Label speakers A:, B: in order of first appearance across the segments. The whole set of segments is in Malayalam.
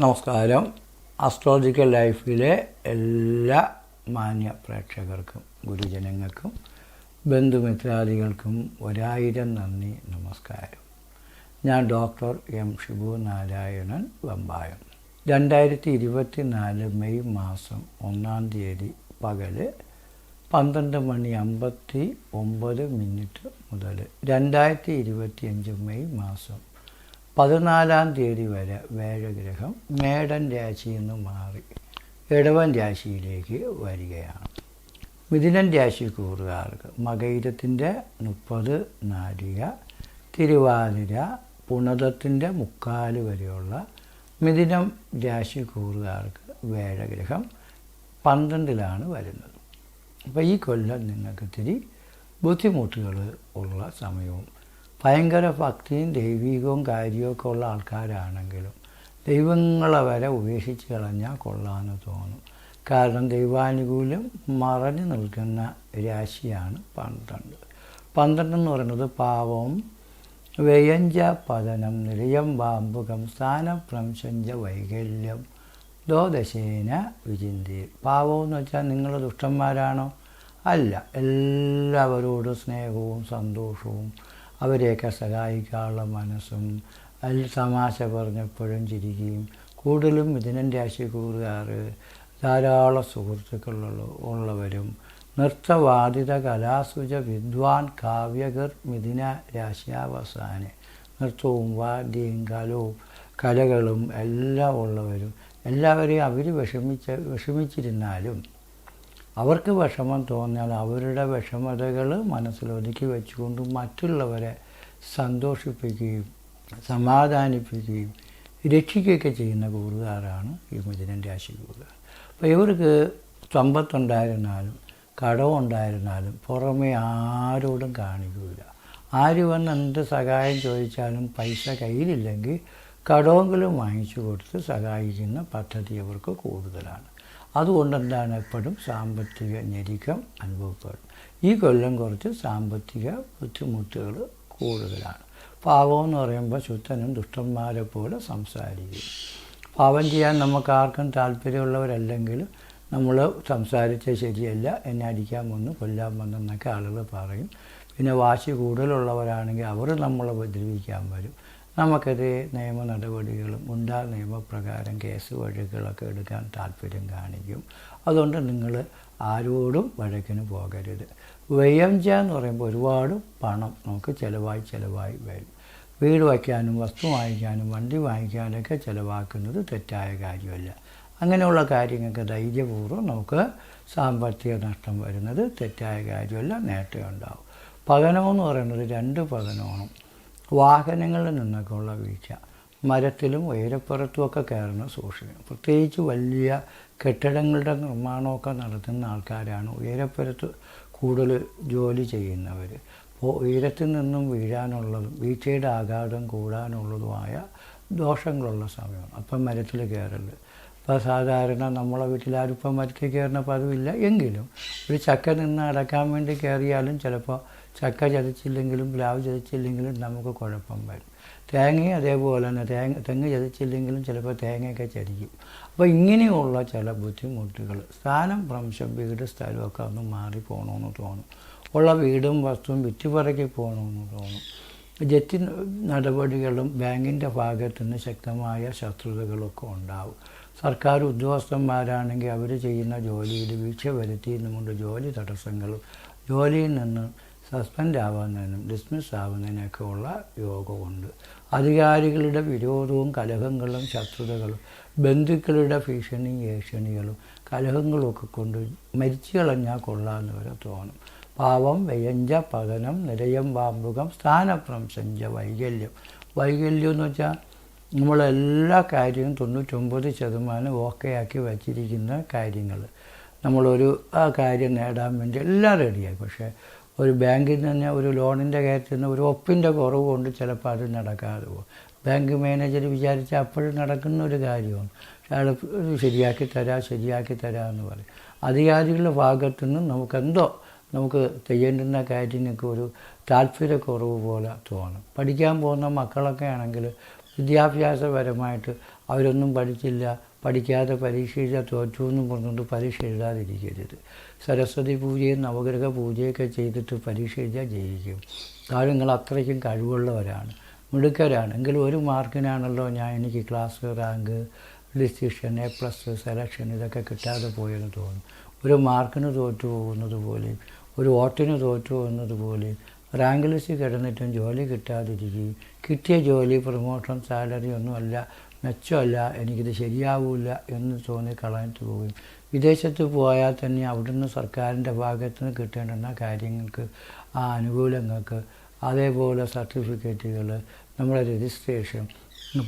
A: നമസ്കാരം. അസ്ട്രോളജിക്കൽ ലൈഫിലെ എല്ലാ മാന്യ പ്രേക്ഷകർക്കും ഗുരുജനങ്ങൾക്കും ബന്ധുമിത്രാദികൾക്കും ഒരായിരം നന്ദി നമസ്കാരം. ഞാൻ ഡോക്ടർ എം ഷിബു നാരായണൻ വമ്പായം. രണ്ടായിരത്തി ഇരുപത്തി നാല് മെയ് മാസം ഒന്നാം തീയതി പകൽ പന്ത്രണ്ട് മണി അമ്പത്തി ഒമ്പത് മിനിറ്റ് മുതൽ രണ്ടായിരത്തി ഇരുപത്തിയഞ്ച് മെയ് മാസം പതിനാലാം തീയതി വരെ വേഴഗ്രഹം മേടൻ രാശിയിൽ നിന്ന് മാറി ഇടവൻ രാശിയിലേക്ക് വരികയാണ്. മിഥുനൻ രാശി കൂറുകാർക്ക് മകൈരത്തിന്റെ മുപ്പത് നാഴിക തിരുവാതിര പുണതത്തിന്റെ മുക്കാൽ വരെയുള്ള മിഥുനം രാശി കൂറുകാർക്ക് വേഴഗ്രഹം പന്ത്രണ്ടിലാണ് വരുന്നത്. അപ്പോൾ ഈ കൊല്ലം നിങ്ങൾക്ക് ഇത്തിരി ബുദ്ധിമുട്ടുകൾ ഉള്ള സമയവും ഭയങ്കര ഭക്തിയും ദൈവികവും കാര്യമൊക്കെ ഉള്ള ആൾക്കാരാണെങ്കിലും ദൈവങ്ങളെ വരെ ഉപേക്ഷിച്ച് കളഞ്ഞാൽ കൊള്ളാമെന്ന് തോന്നും. കാരണം ദൈവാനുകൂല്യം മറഞ്ഞു നിൽക്കുന്ന രാശിയാണ് പന്ത്രണ്ട്. പന്ത്രണ്ട് എന്ന് പറയുന്നത് പാവം വ്യയഞ്ച പതനം നിലയം വാമ്പുകം സ്ഥാനഭ്രംശഞ്ച വൈകല്യം ദോദശേന വിചിന്തി. പാവം എന്ന് വെച്ചാൽ നിങ്ങൾ ദുഷ്ടന്മാരാണോ? അല്ല എല്ലാവരോടും സ്നേഹവും സന്തോഷവും അവരെയൊക്കെ സഹായിക്കാനുള്ള മനസ്സും അതിൽ തമാശ പറഞ്ഞപ്പോഴും ചിരിക്കുകയും കൂടുതലും മിഥുനൻ രാശി കൂറുകാർ ധാരാളം സുഹൃത്തുക്കളുള്ള ഉള്ളവരും നൃത്തവാദിത കലാസുജ വിദ്വാൻ കാവ്യകർ മിഥുന രാശ്യാവസാനെ നൃത്തവും വാദ്യവും കലവും കലകളും എല്ലാം ഉള്ളവരും എല്ലാവരെയും അവർ വിഷമിച്ച വിഷമിച്ചിരുന്നാലും അവർക്ക് വിഷമം തോന്നിയാൽ അവരുടെ വിഷമതകൾ മനസ്സിലൊതുക്കി വെച്ചുകൊണ്ട് മറ്റുള്ളവരെ സന്തോഷിപ്പിക്കുകയും സമാധാനിപ്പിക്കുകയും രക്ഷിക്കുകയൊക്കെ ചെയ്യുന്ന കൂറുകാരാണ് ഈ മിഥുനൻ രാശി കൂറുകാർ. അപ്പോൾ ഇവർക്ക് സമ്പത്തുണ്ടായിരുന്നാലും കടമുണ്ടായിരുന്നാലും പുറമേ ആരോടും കാണിക്കില്ല ആര് വന്ന് എന്ത് സഹായം ചോദിച്ചാലും പൈസ കയ്യിലില്ലെങ്കിൽ കടമെങ്കിലും വാങ്ങിച്ചു കൊടുത്ത് സഹായിക്കുന്ന പദ്ധതി അവർക്ക് കൂടുതലാണ്. അതുകൊണ്ട് എന്താണ് എപ്പോഴും സാമ്പത്തിക ഞെരുക്കം അനുഭവപ്പെടും ഈ കൊല്ലം കുറച്ച് സാമ്പത്തിക ബുദ്ധിമുട്ടുകൾ കൂടുതലാണ്. പാവം എന്ന് പറയുമ്പോൾ ശുദ്ധനും ദുഷ്ടന്മാരെ പോലെ സംസാരിക്കും. പാവം ചെയ്യാൻ നമുക്ക് ആർക്കും താല്പര്യമുള്ളവരല്ലെങ്കിൽ നമ്മൾ സംസാരിച്ച ശരിയല്ല എന്നെ അടിക്കാൻ വന്നു കൊല്ലാൻ വന്നെന്നൊക്കെ ആളുകൾ പറയും. പിന്നെ വാശി കൂടുതലുള്ളവരാണെങ്കിൽ അവർ നമ്മളെ ഉപദ്രവിക്കാൻ വരും. നമുക്കെതിരെ നിയമ നടപടികളും ഉണ്ടാ നിയമപ്രകാരം കേസ് വഴികളൊക്കെ എടുക്കാൻ താല്പര്യം കാണിക്കും. അതുകൊണ്ട് നിങ്ങൾ ആരോടും വഴക്കിന് പോകരുത്. വ്യയംജ എന്ന് പറയുമ്പോൾ ഒരുപാട് പണം നമുക്ക് ചിലവായി ചിലവായി വരും. വീട് വയ്ക്കാനും വസ്തു വാങ്ങിക്കാനും വണ്ടി വാങ്ങിക്കാനൊക്കെ ചിലവാക്കുന്നത് തെറ്റായ കാര്യമല്ല. അങ്ങനെയുള്ള കാര്യങ്ങൾക്ക് ധൈര്യപൂർവം നമുക്ക് സാമ്പത്തിക നഷ്ടം വരുന്നത് തെറ്റായ കാര്യമല്ല നേട്ടമുണ്ടാവും പകനമെന്ന് പറയുന്നത് രണ്ട് പതനമാണ്. വാഹനങ്ങളിൽ നിന്നൊക്കെയുള്ള വീഴ്ച. മരത്തിലും ഉയരപ്പുറത്തുമൊക്കെ കയറുന്ന സൂക്ഷിക്കണം. പ്രത്യേകിച്ച് വലിയ കെട്ടിടങ്ങളുടെ നിർമ്മാണമൊക്കെ നടത്തുന്ന ആൾക്കാരാണ് ഉയരപ്പുറത്ത് കൂടുതൽ ജോലി ചെയ്യുന്നവർ അപ്പോൾ ഉയരത്തിൽ നിന്നും വീഴാനുള്ളതും വീഴ്ചയുടെ ആഘാതം കൂടാനുള്ളതുമായ ദോഷങ്ങളുള്ള സമയമാണ്. അപ്പം മരത്തിൽ കയറരുത്. ഇപ്പോൾ സാധാരണ നമ്മളെ വീട്ടിൽ ആരും ഇപ്പം മരത്തിൽ കയറുന്ന പതിവില്ല. എങ്കിലും ഒരു ചക്ക നിന്ന് അടക്കാൻ വേണ്ടി കയറിയാലും ചിലപ്പോൾ ചക്ക ചതച്ചില്ലെങ്കിലും പ്ലാവ് ചതച്ചില്ലെങ്കിലും നമുക്ക് കുഴപ്പം വരും. തേങ്ങയും അതേപോലെ തന്നെ തേങ്ങ തെങ്ങ് ചതച്ചില്ലെങ്കിലും ചിലപ്പോൾ തേങ്ങയൊക്കെ ചരിക്കും. അപ്പോൾ ഇങ്ങനെയുള്ള ചില ബുദ്ധിമുട്ടുകൾ സ്ഥാനം ഭ്രംശം വീട് സ്ഥലമൊക്കെ ഒന്ന് മാറി പോകണമെന്ന് തോന്നും. ഉള്ള വീടും വസ്തുവും വിറ്റുപറക്കി പോകണമെന്ന് തോന്നും. ജപ്തി നടപടികളും ബാങ്കിന്റെ ഭാഗത്തു നിന്ന് ശക്തമായ ശത്രുതകളൊക്കെ ഉണ്ടാവും. സർക്കാർ ഉദ്യോഗസ്ഥന്മാരാണെങ്കിൽ അവർ ചെയ്യുന്ന ജോലിയിൽ വീഴ്ച വരുത്തിയെന്നുകൊണ്ട് ജോലി തടസ്സങ്ങളും ജോലിയിൽ നിന്ന് സസ്പെൻഡ് ആവുന്നതിനും ഡിസ്മിസ് ആവുന്നതിനൊക്കെ ഉള്ള യോഗമുണ്ട്. അധികാരികളുടെ വിരോധവും കലഹങ്ങളും ശത്രുതകളും ബന്ധുക്കളുടെ ഭീഷണിയും ഏഷണികളും കലഹങ്ങളൊക്കെ കൊണ്ട് മരിച്ചു കളഞ്ഞാൽ കൊള്ളാമെന്ന് വരെ തോന്നും. പാവം വ്യയഞ്ച പതനം നിരയം വാമ്പുകം സ്ഥാനഭ്രംശഞ്ച വൈകല്യം. വൈകല്യം എന്ന് വെച്ചാൽ നമ്മളെല്ലാ കാര്യവും തൊണ്ണൂറ്റൊമ്പത് ശതമാനം ഓക്കെ ആക്കി വച്ചിരിക്കുന്ന കാര്യങ്ങൾ നമ്മളൊരു ആ കാര്യം നേടാൻ വേണ്ടി എല്ലാം റെഡിയായി പക്ഷേ ഒരു ബാങ്കിൽ നിന്ന് ഒരു ലോണിന്റെ കാര്യത്തിൽ നിന്ന് ഒരു ഒപ്പിന്റെ കുറവ് കൊണ്ട് ചിലപ്പോൾ അത് നടക്കാതെ പോകും. ബാങ്ക് മാനേജർ വിചാരിച്ച അപ്പോഴും നടക്കുന്ന ഒരു കാര്യമാണ്. അയാൾ ശരിയാക്കി തരാം ശരിയാക്കി തരാം എന്ന് പറയും. അധികാരികളുടെ ഭാഗത്തു നിന്നും നമുക്കെന്തോ നമുക്ക് ചെയ്യേണ്ടുന്ന കാര്യങ്ങൾക്ക് ഒരു താല്പര്യക്കുറവ് പോലെ തോന്നും. പഠിക്കാൻ പോകുന്ന മക്കളൊക്കെ ആണെങ്കിൽ വിദ്യാഭ്യാസപരമായിട്ട് അവരൊന്നും പഠിച്ചില്ല പഠിക്കാതെ പരീക്ഷ എഴുതാൻ തോറ്റു എന്നും പറഞ്ഞുകൊണ്ട് പരീക്ഷ എഴുതാതിരിക്കരുത്. സരസ്വതി പൂജയും നവഗ്രഹ പൂജയൊക്കെ ചെയ്തിട്ട് പരീക്ഷ എഴുതിയാൽ ജയിക്കും. കാരണം നിങ്ങൾ അത്രയ്ക്കും കഴിവുള്ളവരാണ് മിടുക്കരാണ്. എങ്കിലും ഒരു മാർക്കിനാണല്ലോ ഞാൻ എനിക്ക് class rank decision A plus selection ഇതൊക്കെ കിട്ടാതെ പോയെന്ന് തോന്നും. ഒരു മാർക്കിന് തോറ്റു പോകുന്നത് പോലെയും ഒരു വോട്ടിന് തോറ്റു പോകുന്നത് പോലെയും റാങ്ക് ലിസ്റ്റ് കിടന്നിട്ടും ജോലി കിട്ടാതിരിക്കുകയും കിട്ടിയ ജോലി പ്രൊമോഷൻ സാലറി ഒന്നുമല്ല മെച്ചമല്ല എനിക്കിത് ശരിയാവില്ല എന്ന് തോന്നി കളഞ്ഞിട്ട് പോവുകയും. വിദേശത്ത് പോയാൽ തന്നെ അവിടുന്ന് സർക്കാരിന്റെ ഭാഗത്തു നിന്ന് കിട്ടേണ്ടുന്ന കാര്യങ്ങൾക്ക് ആ അനുകൂലങ്ങൾക്ക് അതേപോലെ സർട്ടിഫിക്കറ്റുകൾ നമ്മുടെ രജിസ്ട്രേഷൻ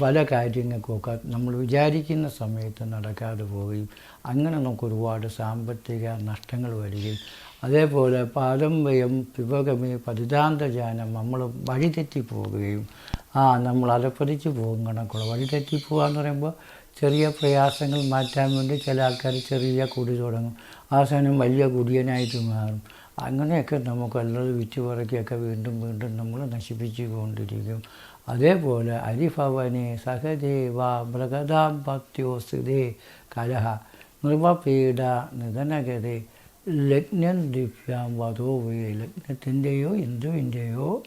A: പല കാര്യങ്ങൾക്കൊക്കെ നമ്മൾ വിചാരിക്കുന്ന സമയത്ത് നടക്കാതെ പോവുകയും. അങ്ങനെ നമുക്ക് ഒരുപാട് സാമ്പത്തിക നഷ്ടങ്ങൾ വരികയും. അതേപോലെ പാരമ്പര്യം പിപകമി പതിതാന്തജാനം നമ്മൾ വഴിതെറ്റി പോവുകയും. ആ നമ്മൾ അലപ്പതിച്ച് പോകും കണക്കുള്ള. വഴിതെറ്റി പോകുക എന്ന് പറയുമ്പോൾ ചെറിയ പ്രയാസങ്ങൾ മാറ്റാൻ വേണ്ടി ചില ആൾക്കാർ ചെറിയ കുടി തുടങ്ങും. അവസാനം വലിയ കുടിയനായിട്ട് മാറും. അങ്ങനെയൊക്കെ നമുക്ക് അല്ലാതെ വിറ്റ് പറക്കിയൊക്കെ വീണ്ടും വീണ്ടും നമ്മൾ നശിപ്പിച്ചു കൊണ്ടിരിക്കും. അതേപോലെ അരിഭവനെ സഹദേവ മൃഗതാം ഭക്തിയോസ്തേ കലഹ നൃപപീഡ നിധനഗതേ ലഗ്നം ദിവ്യാം വധോ വേ. ലഗ്നത്തിന്റെയോ ഹിന്ദുവിന്റെയോ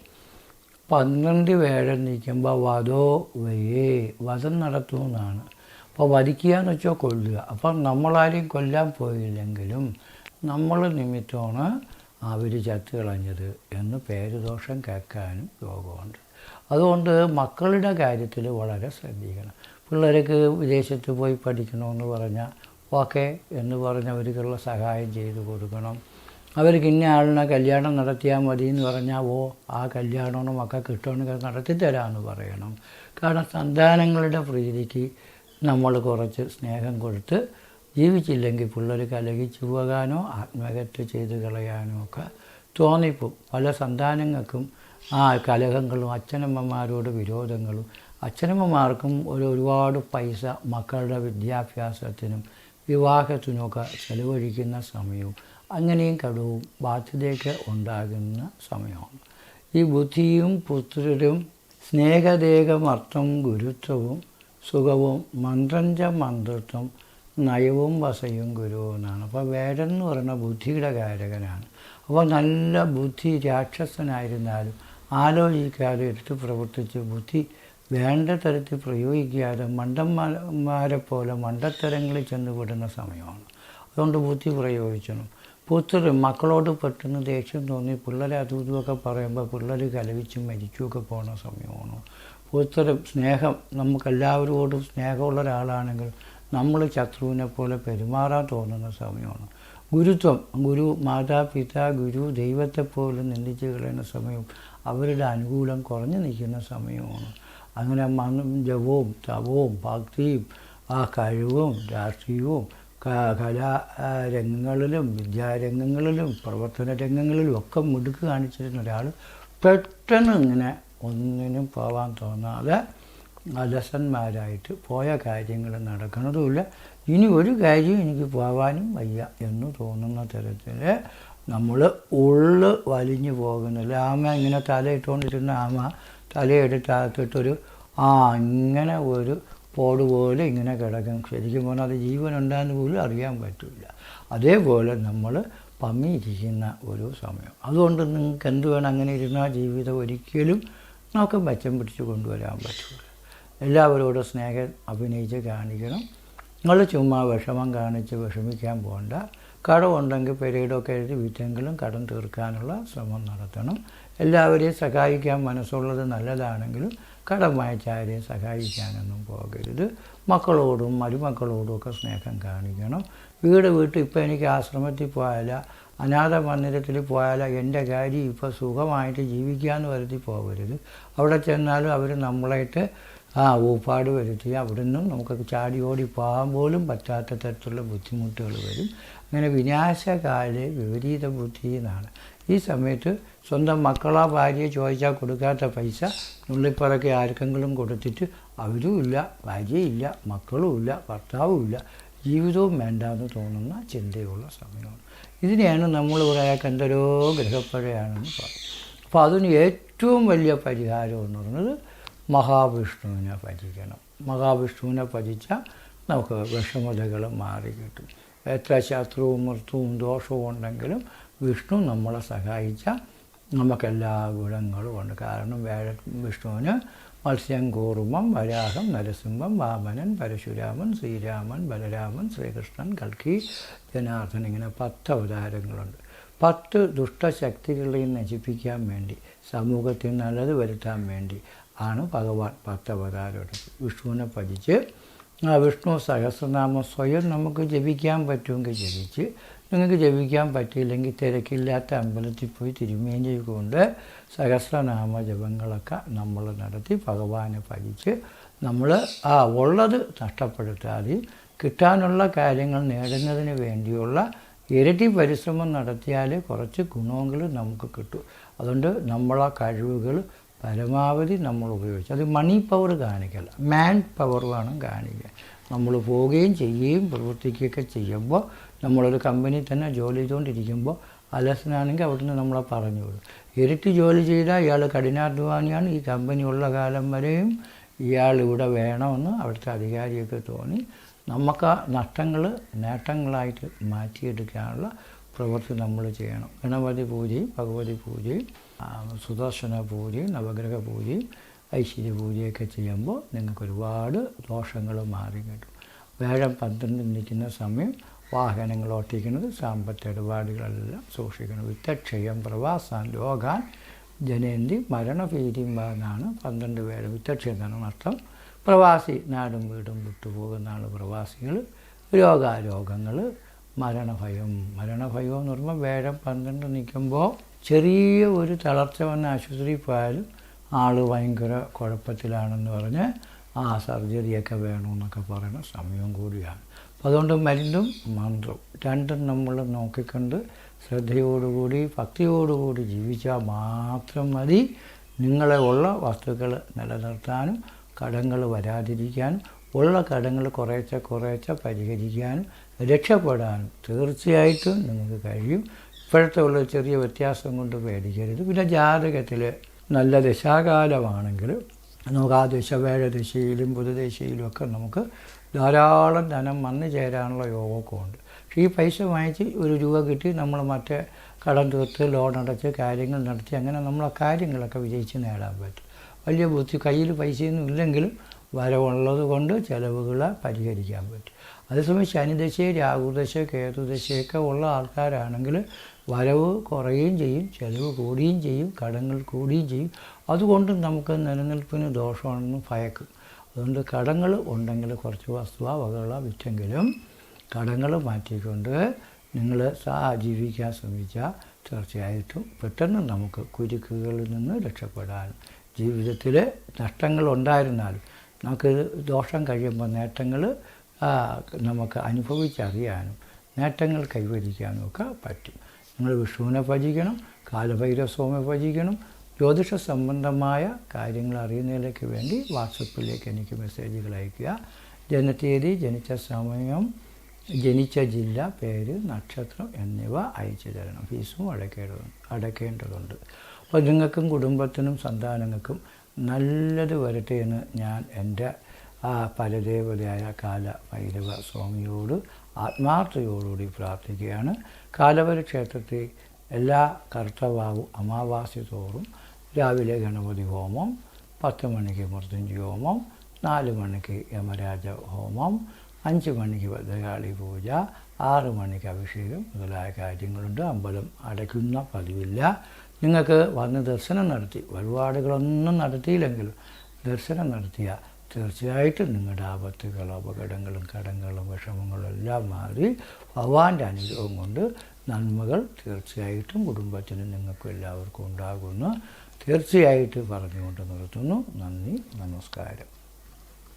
A: പന്ത്രണ്ട് വേഴം നിൽക്കുമ്പോൾ വധോ വയേ വധം നടത്തുമെന്നാണ് അപ്പോൾ വധിക്കുക എന്ന് വെച്ചാൽ കൊല്ലുക. അപ്പം നമ്മളാരെയും കൊല്ലാൻ പോയില്ലെങ്കിലും നമ്മൾ നിമിത്തമാണ് അവർ ചത്ത് കളഞ്ഞത് എന്ന് പേരുദോഷം കേൾക്കാനും യോഗമുണ്ട് അതുകൊണ്ട് മക്കളുടെ കാര്യത്തിൽ വളരെ ശ്രദ്ധിക്കണം. പിള്ളേർക്ക് വിദേശത്ത് പോയി പഠിക്കണമെന്ന് പറഞ്ഞാൽ ഓക്കെ എന്ന് പറഞ്ഞ് അവർക്കുള്ള സഹായം ചെയ്തു കൊടുക്കണം. അവർക്ക് ഇന്ന ആളിനെ കല്യാണം നടത്തിയാൽ മതി എന്ന് പറഞ്ഞാൽ ഓ ആ കല്യാണമൊന്നും ഒക്കെ കിട്ടുകയാണെങ്കിൽ നടത്തി തരാമെന്ന് പറയണം. കാരണം സന്താനങ്ങളുടെ പ്രീതിക്ക് നമ്മൾ കുറച്ച് സ്നേഹം കൊടുത്ത് ജീവിച്ചില്ലെങ്കിൽ പിള്ളേർ കലകിച്ചു പോകാനോ ആത്മഹത്യ ചെയ്ത് കളയാനോ ഒക്കെ തോന്നിപ്പോവും പല സന്താനങ്ങൾക്കും ആ കലഹങ്ങളും അച്ഛനമ്മമാരോട് വിരോധങ്ങളും അച്ഛനമ്മമാർക്കും ഒരു ഒരുപാട് പൈസ മക്കളുടെ വിദ്യാഭ്യാസത്തിനും വിവാഹത്തിനുമൊക്കെ ചെലവഴിക്കുന്ന സമയവും അങ്ങനെയും കടവും ബാധ്യതയൊക്കെ ഉണ്ടാകുന്ന സമയമാണ്. ഈ ബുദ്ധിയും പുത്രരും സ്നേഹദേഹമർത്ഥം ഗുരുത്വവും സുഖവും മന്ത്രഞ്ച മന്ത്രത്വം നയവും വസയും ഗുരുവും എന്നാണ് അപ്പോൾ വേടൻ എന്ന് പറയുന്ന ബുദ്ധിയുടെ കാരകനാണ്. അപ്പോൾ നല്ല ബുദ്ധി രാക്ഷസനായിരുന്നാലും ആലോചിക്കാതെ എടുത്ത് പ്രവർത്തിച്ച് ബുദ്ധി വേണ്ട തരത്തിൽ പ്രയോഗിക്കാതെ മണ്ടന്മാരെ പോലെ മണ്ടത്തരങ്ങളിൽ ചെന്ന് വിടുന്ന സമയമാണ്. അതുകൊണ്ട് ബുദ്ധി പ്രയോഗിക്കണം പുത്രർ മക്കളോട് പെട്ടെന്ന് ദേഷ്യം തോന്നി. പിള്ളേരെ അതും ഇതുമൊക്കെ പറയുമ്പോൾ പിള്ളേർ കലവിച്ച് മരിക്കുകയൊക്കെ പോകുന്ന സമയമാണ്? പുത്രർ സ്നേഹം നമുക്കെല്ലാവരോടും സ്നേഹമുള്ള ഒരാളാണെങ്കിൽ നമ്മൾ ശത്രുവിനെ പോലെ പെരുമാറാൻ തോന്നുന്ന സമയമാണ്. ഗുരുത്വം ഗുരു മാതാപിതാ ഗുരു ദൈവത്തെ പോലും നിന്ദിച്ച് കളയുന്ന സമയവും അവരുടെ അനുകൂലം കുറഞ്ഞു നിൽക്കുന്ന സമയമാണ്. അങ്ങനെ മനം ജപവും തപവും ഭക്തിയും ആ കഴിവും രാഷ്ട്രീയവും കലാ രംഗങ്ങളിലും വിദ്യാരംഗങ്ങളിലും പ്രവർത്തന രംഗങ്ങളിലും ഒക്കെ മിടുക്ക് കാണിച്ചിരുന്ന ഒരാൾ പെട്ടെന്ന് ഇങ്ങനെ ഒന്നിനും പോവാൻ തോന്നാതെ അലസന്മാരായിട്ട് പോയ കാര്യങ്ങൾ നടക്കുന്നതുമില്ല. ഇനി ഒരു കാര്യം എനിക്ക് പോവാനും വയ്യ എന്ന് തോന്നുന്ന തരത്തിൽ നമ്മൾ ഉള്ളു വലിഞ്ഞു പോകുന്നില്ല. ആമ ഇങ്ങനെ തലയിട്ടുകൊണ്ടിരുന്ന ആമ തലയെടുത്താക്കിയിട്ടൊരു ആ ഇങ്ങനെ ഒരു പോട് പോലെ ഇങ്ങനെ കിടക്കും. ശരിക്കും പറഞ്ഞാൽ അത് ജീവനുണ്ടാകുന്ന പോലും അറിയാൻ പറ്റില്ല. അതേപോലെ നമ്മൾ പങ്ങിയിരിക്കുന്ന ഒരു സമയം. അതുകൊണ്ട് നിങ്ങൾക്ക് എന്ത് വേണം? അങ്ങനെ ഇരുന്നാൽ ജീവിതം ഒരിക്കലും നമുക്ക് മെച്ചം പിടിച്ച് കൊണ്ടുവരാൻ പറ്റില്ല എല്ലാവരോടും സ്നേഹം അഭിനയിച്ച് കാണിക്കണം. നിങ്ങൾ ചുമ്മാ വിഷമം കാണിച്ച് വിഷമിക്കാൻ പോകണ്ട. കടമുണ്ടെങ്കിൽ പെരീഡൊക്കെ എഴുതി വിറ്റെങ്കിലും കടം തീർക്കാനുള്ള ശ്രമം നടത്തണം. എല്ലാവരെയും സഹായിക്കാൻ മനസ്സുള്ളത് നല്ലതാണെങ്കിലും കടം വായിച്ചാരെയും സഹായിക്കാനൊന്നും പോകരുത്. മക്കളോടും മരുമക്കളോടും ഒക്കെ സ്നേഹം കാണിക്കണം. വീട് വിട്ട് ഇപ്പോൾ എനിക്ക് ആശ്രമത്തിൽ പോയാല അനാഥ മന്ദിരത്തിൽ പോയാല എന്റെ കാര്യം ഇപ്പോൾ സുഖമായിട്ട് ജീവിക്കാമെന്ന് വരുത്തി പോകരുത്. അവിടെ ചെന്നാലും അവർ നമ്മളായിട്ട് ആ ഊപ്പാട് വരുത്തി അവിടെ നിന്നും നമുക്ക് ചാടി ഓടി പോകാൻ പോലും പറ്റാത്ത തരത്തിലുള്ള ബുദ്ധിമുട്ടുകൾ വരും. അങ്ങനെ വിനാശകാല വിപരീത ബുദ്ധി എന്നാണ്. ഈ സമയത്ത് സ്വന്തം മക്കളാ ഭാര്യയെ ചോദിച്ചാൽ കൊടുക്കാത്ത പൈസ നുള്ളിപ്പറക്കി ആർക്കെങ്കിലും കൊടുത്തിട്ട് അവരും ഇല്ല ഭാര്യയില്ല മക്കളുമില്ല ഭർത്താവുമില്ല ജീവിതവും വേണ്ട എന്ന് തോന്നുന്ന ചിന്തയുള്ള സമയമാണ്. ഇതിനെയാണ് നമ്മൾ പറയാൻ എന്തരോ ഗ്രഹപ്പഴയാണെന്ന് പറയും അപ്പോൾ അതിന് ഏറ്റവും വലിയ പരിഹാരം എന്ന് പറയുന്നത് മഹാവിഷ്ണുവിനെ ഭജിക്കണം മഹാവിഷ്ണുവിനെ ഭജിച്ചാൽ നമുക്ക് വിഷമതകൾ മാറി കിട്ടും എത്ര ശത്രുവും മൃത്യുവും ദോഷവും ഉണ്ടെങ്കിലും വിഷ്ണു നമ്മളെ സഹായിച്ച നമുക്കെല്ലാ ഗുണങ്ങളും ഉണ്ട്. കാരണം വേഴ വിഷ്ണുവിന് മത്സ്യം കൂർമ്മം വരാഹം നരസിംഹം വാമനൻ പരശുരാമൻ ശ്രീരാമൻ ബലരാമൻ ശ്രീകൃഷ്ണൻ കൽക്കി ജനാർദ്ദൻ ഇങ്ങനെ പത്ത് അവതാരങ്ങളുണ്ട്. പത്ത് ദുഷ്ടശക്തികളെയും നശിപ്പിക്കാൻ വേണ്ടി സമൂഹത്തിൽ നല്ലത് വരുത്താൻ വേണ്ടി ആണ് ഭഗവാൻ പത്ത് അവതാരം വിഷ്ണുവിനെ ഭജിച്ച് വിഷ്ണു സഹസ്രനാമം സ്വയം നമുക്ക് ജപിക്കാൻ പറ്റുമെങ്കിൽ ജപിച്ച് നിങ്ങൾക്ക് ജപിക്കാൻ പറ്റിയില്ലെങ്കിൽ തിരക്കില്ലാത്ത അമ്പലത്തിൽ പോയി തിരുമേൻ കൊണ്ട് സഹസ്രനാമ ജപങ്ങളൊക്കെ നമ്മൾ നടത്തി ഭഗവാനെ ഭജിച്ച് നമ്മൾ ആ ഉള്ളത് നഷ്ടപ്പെടുത്താതെ കിട്ടാനുള്ള കാര്യങ്ങൾ നേടുന്നതിന് വേണ്ടിയുള്ള ഇരട്ടി പരിശ്രമം നടത്തിയാൽ കുറച്ച് ഗുണങ്ങൾ നമുക്ക് കിട്ടും. അതുകൊണ്ട് നമ്മളെ കഴിവുകൾ പരമാവധി നമ്മൾ ഉപയോഗിച്ചു അത് മണി പവർ കാണിക്കല്ല മാൻ പവർ വേണം കാണിക്കാൻ. നമ്മൾ പോവുകയും ചെയ്യുകയും പ്രവർത്തിക്കുകയൊക്കെ ചെയ്യുമ്പോൾ നമ്മളൊരു കമ്പനി തന്നെ ജോലി ചെയ്തുകൊണ്ടിരിക്കുമ്പോൾ അലസനാണെങ്കിൽ അവിടുന്ന് നമ്മളെ പറഞ്ഞു വിടും. ഇരട്ടി ജോലി ചെയ്താൽ ഇയാൾ കഠിനാധ്വാനിയാണ്. ഈ കമ്പനി ഉള്ള കാലം വരെയും ഇയാൾ ഇവിടെ വേണമെന്ന് അവിടുത്തെ അധികാരിയൊക്കെ തോന്നി. നമുക്ക് ആ നഷ്ടങ്ങൾ നേട്ടങ്ങളായിട്ട് മാറ്റിയെടുക്കാനുള്ള പ്രവൃത്തി നമ്മൾ ചെയ്യണം. ഗണപതി പൂജയും ഭഗവതി പൂജയും സുദർശന പൂജയും നവഗ്രഹ പൂജയും ഐശ്വര്യ പൂജയൊക്കെ ചെയ്യുമ്പോൾ നിങ്ങൾക്ക് ഒരുപാട് ദോഷങ്ങൾ മാറി കിട്ടും വേഴം പന്ത്രണ്ട് നിൽക്കുന്ന സമയം വാഹനങ്ങൾ ഓട്ടിക്കുന്നത് സാമ്പത്തിക ഇടപാടുകളെല്ലാം സൂക്ഷിക്കണം. വിത്തക്ഷയം പ്രവാസാൻ രോഗാൻ ജനേന്തി മരണഭീതിയും എന്നാണ് പന്ത്രണ്ട് പേര് വിത്തക്ഷയം എന്നാണ് അർത്ഥം. പ്രവാസി നാടും വീടും വിട്ടുപോകുന്നതാണ് പ്രവാസികൾ രോഗാരോഗങ്ങൾ മരണഭയം. മരണഭയം എന്ന് പറയുമ്പോൾ വേഴം പന്ത്രണ്ട് നിൽക്കുമ്പോൾ ചെറിയ ഒരു തളർച്ച വന്ന ആശുപത്രിയിൽ പോയാലും ആൾ ഭയങ്കര കുഴപ്പത്തിലാണെന്ന് പറഞ്ഞ് ആ സർജറിയൊക്കെ വേണമെന്നൊക്കെ പറയുന്ന സമയം കൂടിയാണ്. അതുകൊണ്ട് മരുന്നും മന്ത്രവും രണ്ടും നമ്മൾ നോക്കിക്കൊണ്ട് ശ്രദ്ധയോടുകൂടി ഭക്തിയോടുകൂടി ജീവിച്ചാൽ മാത്രം മതി. നിങ്ങളെ ഉള്ള വസ്തുക്കൾ നിലനിർത്താനും കടങ്ങൾ വരാതിരിക്കാനും ഉള്ള കടങ്ങൾ കുറേച്ച കുറേച്ച പരിഹരിക്കാനും രക്ഷപ്പെടാനും തീർച്ചയായിട്ടും നിങ്ങൾക്ക് കഴിയും. ഇപ്പോഴത്തെ ഉള്ള ചെറിയ വ്യത്യാസം കൊണ്ട് പേടിക്കരുത്. പിന്നെ ജാതകത്തിൽ നല്ല ദശാകാലമാണെങ്കിൽ നമുക്ക് ആ ദശ വേഴ ദശയിലും പുതുദശയിലും ഒക്കെ നമുക്ക് ധാരാളം ധനം വന്നു ചേരാനുള്ള യോഗമൊക്കെ ഉണ്ട് പക്ഷേ ഈ പൈസ വാങ്ങിച്ച് ഒരു രൂപ കിട്ടി നമ്മൾ മറ്റേ കടം തീർത്ത് ലോൺ അടച്ച് കാര്യങ്ങൾ നടത്തി അങ്ങനെ നമ്മളെ കാര്യങ്ങളൊക്കെ വിജയിച്ച് നേടാൻ പറ്റും. വലിയ ബുദ്ധി കയ്യിൽ പൈസയൊന്നും ഇല്ലെങ്കിലും വരവുള്ളത് കൊണ്ട് ചിലവുകളെ പരിഹരിക്കാൻ പറ്റും. അതേസമയം ശനിദശ രാഹുദശ കേതുദശയൊക്കെ ഉള്ള ആൾക്കാരാണെങ്കിൽ വരവ് കുറയുകയും ചെയ്യും ചിലവ് കൂടുകയും ചെയ്യും കടങ്ങൾ കൂടുകയും ചെയ്യും. അതുകൊണ്ട് നമുക്ക് നിലനിൽപ്പിന് ദോഷമാണെന്ന് ഭയക്കും. അതുകൊണ്ട് കടങ്ങൾ ഉണ്ടെങ്കിൽ കുറച്ച് വസ്തുവ വകകള വിറ്റെങ്കിലും കടങ്ങൾ മാറ്റിക്കൊണ്ട് നിങ്ങൾ ജീവിക്കാൻ ശ്രമിച്ചാൽ തീർച്ചയായിട്ടും പെട്ടെന്ന് നമുക്ക് കുരുക്കുകളിൽ നിന്ന് രക്ഷപ്പെടാൻ ജീവിതത്തിൽ നഷ്ടങ്ങൾ ഉണ്ടായിരുന്നാലും നമുക്ക് ദോഷം കഴിയുമ്പോൾ നേട്ടങ്ങൾ നമുക്ക് അനുഭവിച്ചറിയാനും നേട്ടങ്ങൾ കൈവരിക്കാനും ഒക്കെ പറ്റും. നിങ്ങൾ വിഷ്ണുവിനെ ഭജിക്കണം കാലഭൈരവസ്വാമിയെ ഭജിക്കണം ജ്യോതിഷ സംബന്ധമായ കാര്യങ്ങൾ അറിയുന്നതിലേക്ക് വേണ്ടി വാട്സപ്പിലേക്ക് എനിക്ക് മെസ്സേജുകൾ അയയ്ക്കുക. ജനതീയതി ജനിച്ച സമയം ജനിച്ച ജില്ല പേര് നക്ഷത്രം എന്നിവ അയച്ചു തരണം. ഫീസും അടയ്ക്കേണ്ടതുണ്ട് അടയ്ക്കേണ്ടതുണ്ട് അപ്പോൾ നിങ്ങൾക്കും കുടുംബത്തിനും സന്താനങ്ങൾക്കും നല്ലത് വരട്ടെ എന്ന് ഞാൻ എന്റെ ആ പരദേവതയായ കാല ഭൈരവ സ്വാമിയോട് ആത്മാർത്ഥയോടുകൂടി പ്രാർത്ഥിക്കുകയാണ്. കാലവര ക്ഷേത്രത്തിൽ എല്ലാ കർത്തവാവും അമാവാസി തോറും രാവിലെ ഗണപതി ഹോമം പത്ത് മണിക്ക് മൃത്യുഞ്ജി ഹോമം നാല് മണിക്ക് യമരാജ ഹോമം അഞ്ച് മണിക്ക് ഭദ്രകാളി പൂജ ആറ് മണിക്ക് അഭിഷേകം മുതലായ കാര്യങ്ങളുണ്ട്. അമ്പലം അടയ്ക്കുന്ന പതിവില്ല. നിങ്ങൾക്ക് വന്ന് ദർശനം നടത്തി വഴിപാടുകളൊന്നും നടത്തിയില്ലെങ്കിലും ദർശനം നടത്തിയ തീർച്ചയായിട്ടും നിങ്ങളുടെ ആപത്തുകളും അപകടങ്ങളും കടങ്ങളും വിഷമങ്ങളും എല്ലാം മാറി ഭഗവാന്റെ അനുഗ്രഹം കൊണ്ട് നന്മകൾ തീർച്ചയായിട്ടും കുടുംബത്തിനും നിങ്ങൾക്കും എല്ലാവർക്കും ഉണ്ടാകുമെന്ന് തീർച്ചയായിട്ടും പറഞ്ഞുകൊണ്ട് നിർത്തുന്നു. നന്ദി നമസ്കാരം.